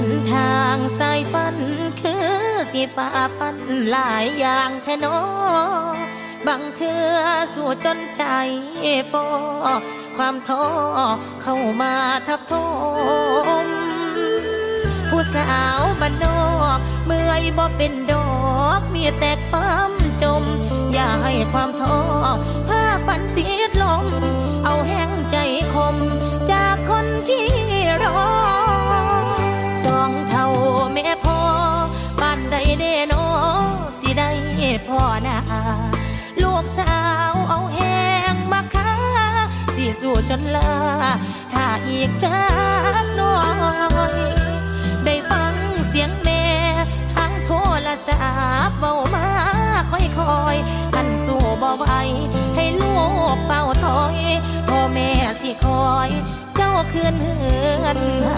นทางสายฝัน คือสิฝ่าฟันหลายอย่างแทนอบางเธอสู้จนใจฟอความท้อเข้ามาทับทมผู้สาวบ้านนอกเมื่อยบ่เป็นดอก มีแต่ความจม อย่าให้ความท้อ พ่อนาลูกสาวเอาแหงมาค้าสิสู้จนลา ถ้าอีกจักหน่อย ได้ฟังเสียงแม่ทางโทรศัพท์เบามาค่อยๆคันสู้บ่ไหวให้ลูกเฝ้าถอย พ่อแม่สิคอย เจ้าคืนเฮือนหา